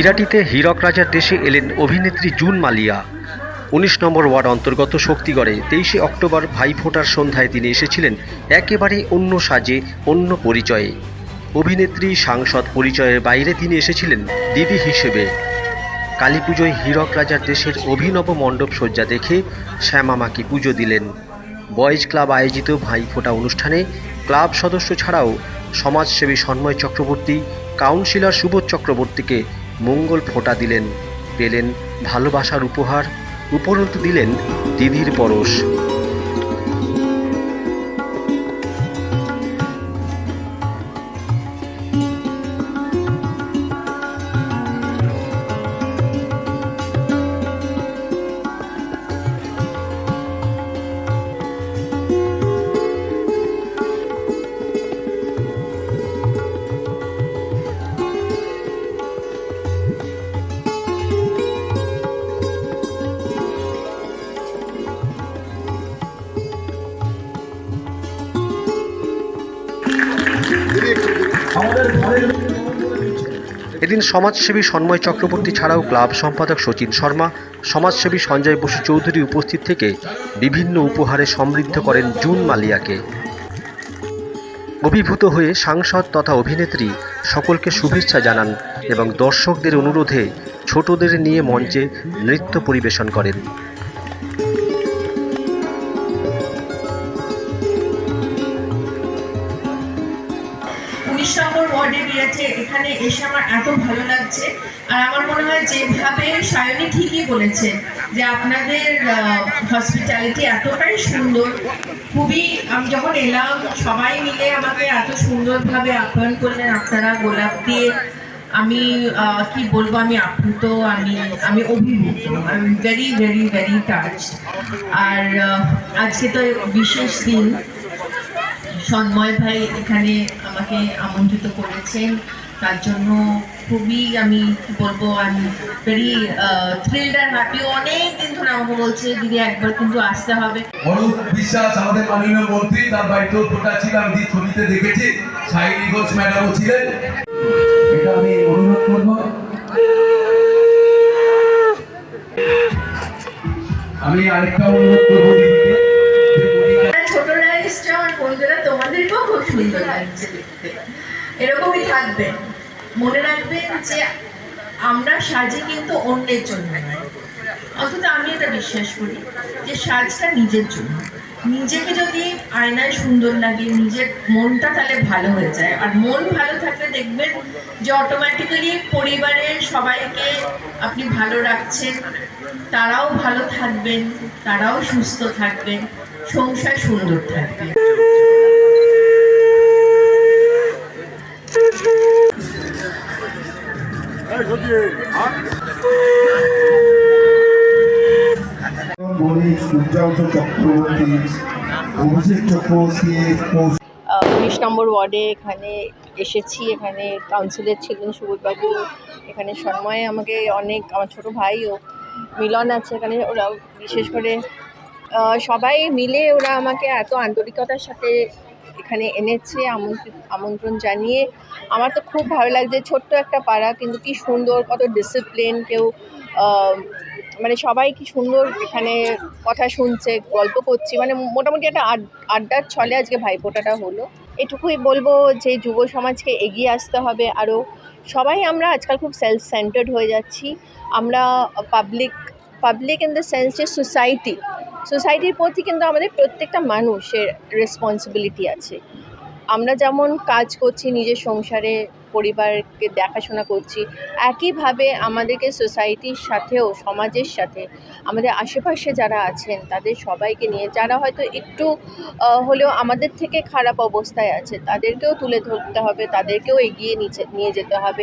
ইরাটিতে হীরক রাজার দেশে এলেন অভিনেত্রী জুন মালিয়া। উনিশ নম্বর ওয়ার্ড অন্তর্গত শক্তিগড়ে তেইশে অক্টোবর ভাইফোঁটার সন্ধ্যায় তিনি এসেছিলেন একেবারে অন্য সাজে, অন্য পরিচয়ে। অভিনেত্রী, সাংসদ পরিচয়ের বাইরে তিনি এসেছিলেন দিদি হিসেবে। কালী পুজোয় হীরক রাজার দেশের অভিনব মণ্ডপ সজ্জা দেখে শ্যামামাকে পুজো দিলেন। বয়েজ ক্লাব আয়োজিত ভাইফোঁটা অনুষ্ঠানে ক্লাব সদস্য ছাড়াও সমাজসেবী সন্ময় চক্রবর্তী, কাউন্সিলর সুবোধ চক্রবর্তীকে মঙ্গল ফোঁটা দিলেন পেলেন ভালোবাসার উপহার উপরন্ত দিলেন দিদির পরশ। এদিন সমাজসেবী সন্ময় চক্রবর্তী ছাড়াও ক্লাব সম্পাদক সচিন শর্মা, সমাজসেবী সঞ্জয় বসু চৌধুরী উপস্থিত থেকে বিভিন্ন উপহারে সমৃদ্ধ করেন জুন মালিয়াকে। অভিভূত হয়ে সাংসদ তথা অভিনেত্রী সকলকে শুভেচ্ছা জানান এবং দর্শকদের অনুরোধে ছোটদের নিয়ে মঞ্চে নৃত্য পরিবেশন করেন। উনিশ ওয়ার্ডে গিয়েছে, এখানে এসে আমার এত ভালো লাগছে। আর আমার মনে হয় যেভাবে সায়নী ঠিকই বলেছে যে আপনাদের হসপিটালিটি এতটাই সুন্দর, খুবই আমি যখন এলাম, সবাই মিলে আমাকে এত সুন্দরভাবে আপ্যায়ন করলেন, আপনারা গোলাপ দিয়ে, আমি কি বলব, আমি আপ্লুত, আমি আমি অভিভূত I very very very touched আর আজকে তো বিশেষ দিন সন্ময় ভাই এখানে আমাকে আমন্ত্রিত করেছেন। তার জন্য খুবই আমি, কি বলব আমি ভেরি থ্রিল্ড আর হ্যাপি অনেক দিন ধরে আমাকে বলছে, দিদি, একবার কিন্তু আসতে হবে। অরূপ বিশ্বাস, আমাদের মাননীয় মন্ত্রী, তার বাড়িতেও ফোটা ছিল, আমি ছবিতে দেখেছি। সাইনি ঘোষ ম্যাডামও ছিলেন। এটা আমি অনুরোধ করব। আমি আরেকটা অনুরোধ করব। এরকমই থাকবেন মনে রাখবেন যে আমরা সাজি কিন্তু অন্যের জন্য নয়। অন্তত আমি এটা বিশ্বাস করি যে সাজটা নিজের জন্য। নিজেকে যদি আয়নায় সুন্দর লাগে, নিজের মনটা তাহলে ভালো হয়ে যায়। আর মন ভালো থাকলে দেখবেন যে অটোমেটিক্যালি পরিবারের সবাইকে আপনি ভালো রাখছেন, তারাও ভালো থাকবেন, তারাও সুস্থ থাকবেন, সংসার সুন্দর থাকবে। উনিশ নম্বর ওয়ার্ডে এখানে এসেছি, এখানে কাউন্সিলর ছিলেন সুবোধবাবু, এখানে সন্ময় আমাকে অনেক, আমার ছোট ভাইও মিলন আছে এখানে, ওরা বিশেষ করে সবাই মিলে ওরা আমাকে এত আন্তরিকতার সাথে এখানে এনেছে, আমন্ত্রণ জানিয়ে। আমার তো খুব ভালো লাগছে, ছোট্ট একটা পাড়া, কিন্তু কি সুন্দর, কত ডিসিপ্লিন কেউ মানে সবাই কি সুন্দর এখানে কথা শুনছে, গল্প করছি মানে মোটামুটি একটা আড- আড্ডার ছলে আজকে ভাইফোঁটাটা হলো। এটুকুই বলব যে যুব সমাজকে এগিয়ে আসতে হবে। আরও সবাই আমরা আজকাল খুব সেলফ সেন্টার্ড হয়ে যাচ্ছি। আমরা public public in the sense যে সোসাইটি সোসাইটির প্রতি কিন্তু আমাদের প্রত্যেকটা মানুষের রেসপন্সিবিলিটি আছে। আমরা যেমন কাজ করছি নিজের সংসারে পরিবারকে দেখাশোনা করছি, একইভাবে আমাদেরকে সোসাইটির সাথেও, সমাজের সাথে, আমাদের আশেপাশে যারা আছেন, তাদের সবাইকে নিয়ে, যারা হয়তো একটু হলেও আমাদের থেকে খারাপ অবস্থায় আছে, তাদেরকেও তুলে ধরতে হবে, তাদেরকেও এগিয়ে নিচে, নিয়ে যেতে হবে।